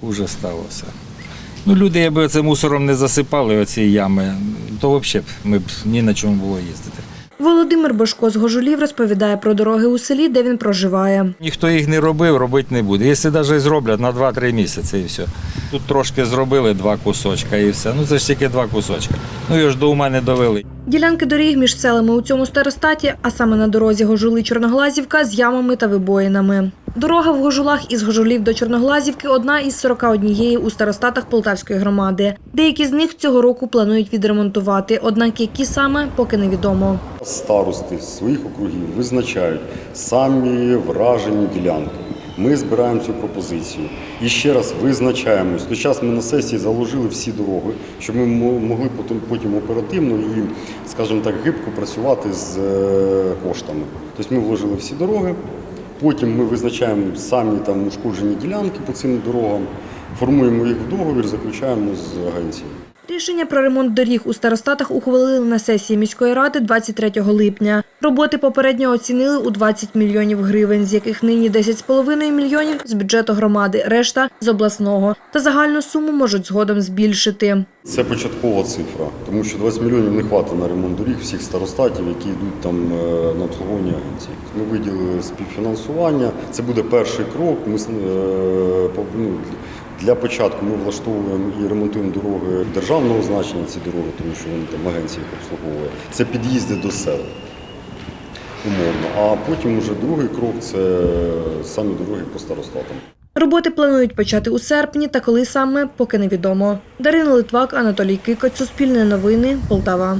Хуже сталося. Ну, люди, якби це мусором не засипали, оці ями, то взагалі ми б ні на чому було їздити. Володимир Бошко з Гожулів розповідає про дороги у селі, де він проживає. Ніхто їх не робив, робити не буде. Якщо навіть зроблять на 2-3 місяці і все. Тут трошки зробили два кусочка і все. Ну це ж тільки два кусочка. Ну його ж до ума не довели. Ділянки доріг між селами у цьому старостаті, а саме на дорозі Гожули Чорноглазівка з ямами та вибоїнами. Дорога в Гожулах із Гожулів до Чорноглазівки одна із 41 у старостатах Полтавської громади. Деякі з них цього року планують відремонтувати, однак які саме поки невідомо. Старости своїх округів визначають самі вражені ділянки. Ми збираємо цю пропозицію і ще раз визначаємось. До час ми на сесії заложили всі дороги, щоб ми могли потім, потім оперативно і, скажімо так, гибко працювати з е, коштами. Тобто ми вложили всі дороги. Потім ми визначаємо самі там ушкоджені ділянки по цим дорогам, формуємо їх в договір, заключаємо з агенцією. Рішення про ремонт доріг у старостатах ухвалили на сесії міської ради 23 липня. Роботи попередньо оцінили у 20 мільйонів гривень, з яких нині 10,5 мільйонів з бюджету громади, решта з обласного. Та загальну суму можуть згодом збільшити. Це початкова цифра, тому що 20 мільйонів не хватить на ремонт доріг всіх старостатів, які йдуть там е, на обслуговування агенції. Ми виділили співфінансування. Це буде перший крок. Ми е, ну, для початку ми влаштовуємо і ремонтуємо дороги державного значення. Ці дороги, тому що вони там агенції обслуговує. Це під'їзди до сел. Умовно. А потім уже другий крок це самі дороги по старостатам. Роботи планують почати у серпні, та коли саме поки невідомо. Дарина Литвак, Анатолій Кикоць, Суспільне новини, Полтава.